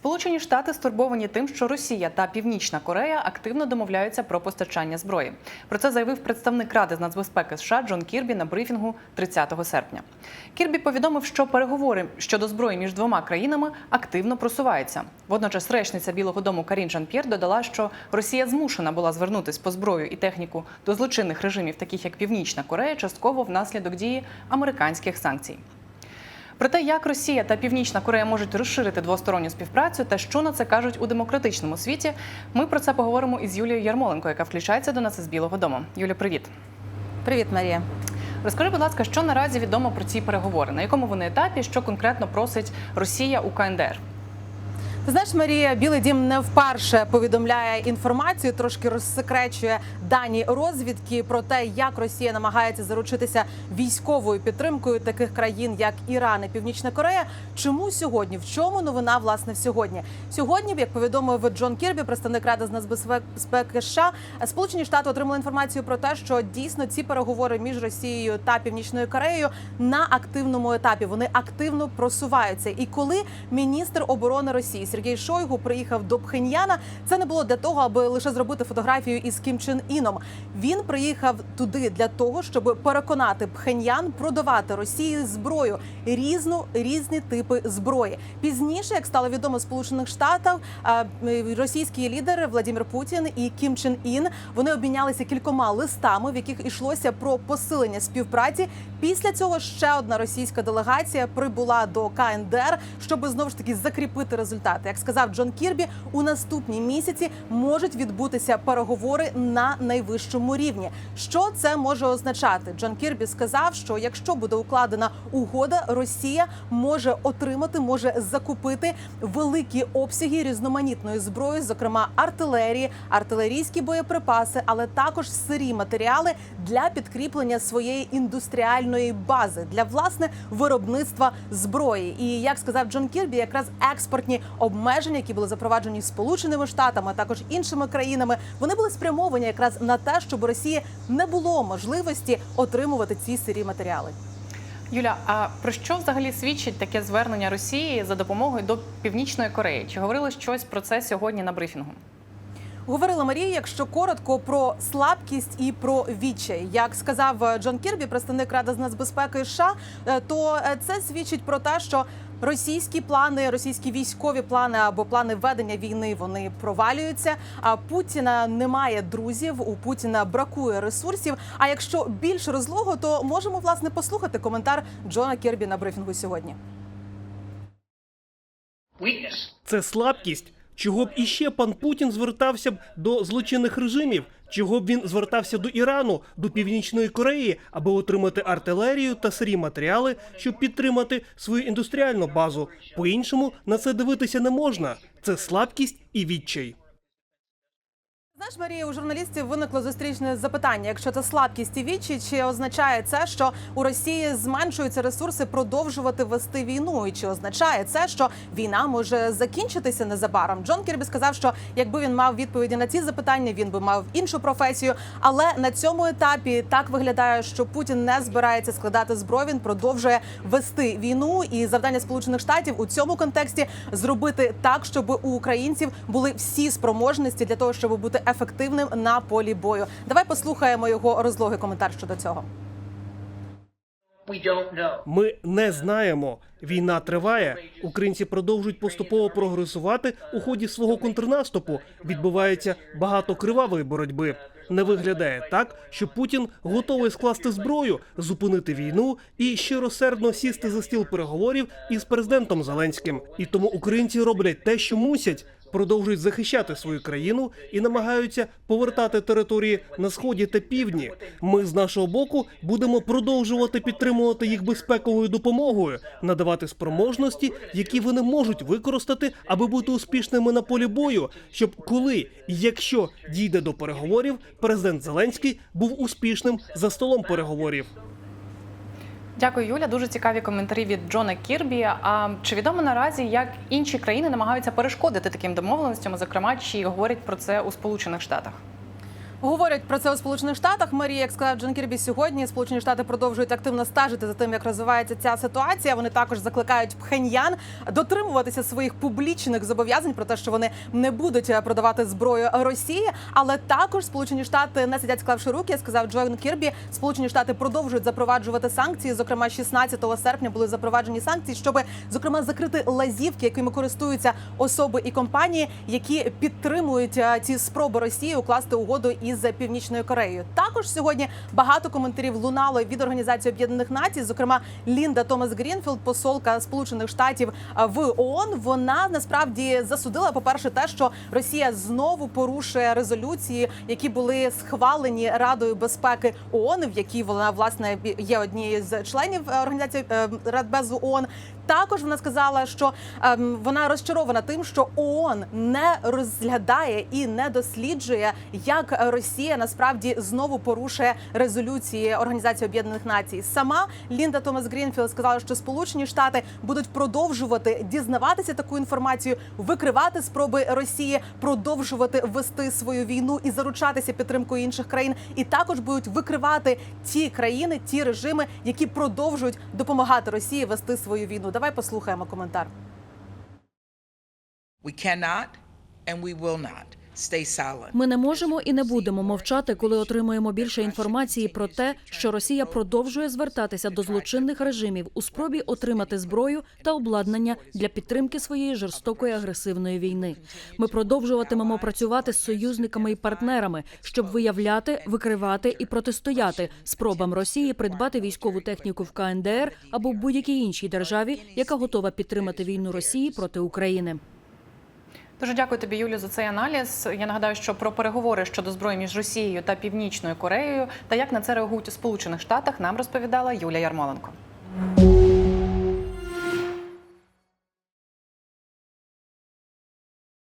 Сполучені Штати стурбовані тим, що Росія та Північна Корея активно домовляються про постачання зброї. Про це заявив представник Ради з нацбезпеки США Джон Кірбі на брифінгу 30 серпня. Кірбі повідомив, що переговори щодо зброї між двома країнами активно просуваються. Водночас речниця Білого Дому Карін Жан-П'єр додала, що Росія змушена була звернутися по зброю і техніку до злочинних режимів, таких як Північна Корея, частково внаслідок дії американських санкцій. Про те, як Росія та Північна Корея можуть розширити двосторонню співпрацю та що на це кажуть у демократичному світі, ми про це поговоримо із Юлією Ярмоленко, яка включається до нас із Білого Дому. Юля, привіт. Привіт, Марія. Розкажи, будь ласка, що наразі відомо про ці переговори? На якому вони етапі, що конкретно просить Росія у КНДР? Ти знаєш, Марія, Білий Дім не вперше повідомляє інформацію, трошки розсекречує дані розвідки про те, як Росія намагається заручитися військовою підтримкою таких країн, як Іран і Північна Корея. Чому сьогодні? В чому новина власне сьогодні? Сьогодні, як повідомив Джон Кірбі, представник Ради з нацбезпеки США, Сполучені Штати отримали інформацію про те, що дійсно ці переговори між Росією та Північною Кореєю на активному етапі вони активно просуваються. І коли міністр оборони Росії Сергій Шойгу приїхав до Пхеньяна, це не було для того, аби лише зробити фотографію із Кім Чен Іном. Він приїхав туди для того, щоб переконати Пхеньян продавати Росії зброю різну різні типи зброї. Пізніше, як стало відомо Сполучених Штатах, е, російський лідер Владимир Путін і Кім Чен Ін вони обмінялися кількома листами, в яких йшлося про посилення співпраці. Після цього ще одна російська делегація прибула до КНДР, щоб знову ж таки закріпити результати. Як сказав Джон Кірбі, у наступні місяці можуть відбутися переговори на найвищому рівні. Що це може означати? Джон Кірбі сказав, що якщо буде укладена угода, Росія може отримати, може закупити великі обсяги різноманітної зброї, зокрема артилерії, артилерійські боєприпаси, але також сирі матеріали для підкріплення своєї індустріальної бази для власне виробництва зброї. І як сказав Джон Кірбі, якраз експортні обмеження, які були запроваджені Сполученими Штатами, а також іншими країнами, вони були спрямовані якраз на те, щоб у Росії не було можливості отримувати ці сирі матеріали. Юля, а про що взагалі свідчить таке звернення Росії за допомогою до Північної Кореї? Чи говорили щось про це сьогодні на брифінгу? Говорила Марія, якщо коротко про слабкість і про відчай, як сказав е, Джон Кірбі, представник Ради з нацбезпеки США, е, то е, це свідчить про те, що російські плани, російські військові плани або плани ведення війни вони провалюються. А Путіна немає друзів. У Путіна бракує ресурсів. А якщо більш розлого, то можемо власне послухати коментар Джона Кірбі на брифінгу сьогодні. Це слабкість. Чого б іще пан Путін звертався б до злочинних режимів? Чого б він звертався до Ірану, до Північної Кореї, аби отримати артилерію та сирі матеріали, щоб підтримати свою індустріальну базу? По-іншому на це дивитися не можна. Це слабкість і відчай. Знаєш, Марія, у журналістів виникло зустрічне запитання. Якщо це слабкість і вічі, чи означає це, що у Росії зменшуються ресурси продовжувати вести війну? І чи означає це, що війна може закінчитися незабаром? Джон Кірбі сказав, що якби він мав відповіді на ці запитання, він би мав іншу професію. Але на цьому етапі так виглядає, що Путін не збирається складати зброю. Він продовжує вести війну. І завдання Сполучених Штатів у цьому контексті зробити так, щоб у українців були всі спроможності для того, щоб бути ефективним на полі бою. Давай послухаємо його розлогий коментар щодо цього. Ми не знаємо. Війна триває. Українці продовжують поступово прогресувати у ході свого контрнаступу. Відбувається багато кривавої боротьби. Не виглядає так, що Путін готовий скласти зброю, зупинити війну і щиросердно сісти за стіл переговорів із президентом Зеленським. І тому українці роблять те, що мусять. Продовжують захищати свою країну і намагаються повертати території на сході та півдні. Ми з нашого боку будемо продовжувати підтримувати їх безпековою допомогою, надавати спроможності, які вони можуть використати, аби бути успішними на полі бою. Щоб коли і якщо дійде до переговорів, президент Зеленський був успішним за столом переговорів. Дякую, Юля. Дуже цікаві коментарі від Джона Кірбі. А чи відомо наразі, як інші країни намагаються перешкодити таким домовленостям? Зокрема, чи говорять про це у Сполучених Штатах? Говорять про це у Сполучених Штатах. Марія, як сказав Джон Кірбі, сьогодні Сполучені Штати продовжують активно стежити за тим, як розвивається ця ситуація. Вони також закликають Пхеньян дотримуватися своїх публічних зобов'язань про те, що вони не будуть е, продавати зброю Росії. Але також Сполучені Штати не сидять склавши руки. Сказав Джон Кірбі. Сполучені Штати продовжують запроваджувати санкції. Зокрема, 16 серпня були запроваджені санкції, щоб зокрема закрити лазівки, якими користуються особи і компанії, які підтримують е, ці спроби Росії укласти угоду із Північною Кореєю. Також сьогодні багато коментарів лунало від Організації Об'єднаних Націй. Зокрема, Лінда Томас Грінфілд, посолка Сполучених Штатів е, в ООН, Вона насправді засудила, по перше, те, що Росія знову порушує резолюції, які були схвалені Радою безпеки ООН, в якій вона власне є однією з членів е, організації е, Радбезу ООН. Також вона сказала, що ем, вона розчарована тим, що ООН не розглядає і не досліджує, як Росія насправді знову порушує резолюції Організації Об'єднаних Націй. Сама Лінда Томас Грінфілд сказала, що Сполучені Штати будуть продовжувати дізнаватися таку інформацію, викривати спроби Росії, продовжувати вести свою війну і заручатися підтримкою інших країн, і також будуть викривати ті країни, ті режими, які продовжують допомагати Росії вести свою війну. Давай послухаємо коментар. We cannot and we will not. Ми не можемо і не будемо мовчати, коли отримуємо більше інформації про те, що Росія продовжує звертатися до злочинних режимів у спробі отримати зброю та обладнання для підтримки своєї жорстокої агресивної війни. Ми продовжуватимемо працювати з союзниками і партнерами, щоб виявляти, викривати і протистояти спробам Росії придбати військову техніку в КНДР або в будь-якій іншій державі, яка готова підтримати війну Росії проти України. Дуже дякую тобі, Юлі, за цей аналіз. Я нагадаю, що про переговори щодо зброї між Росією та Північною Кореєю та як на це реагують у Сполучених Штатах нам розповідала Юлія Ярмоленко.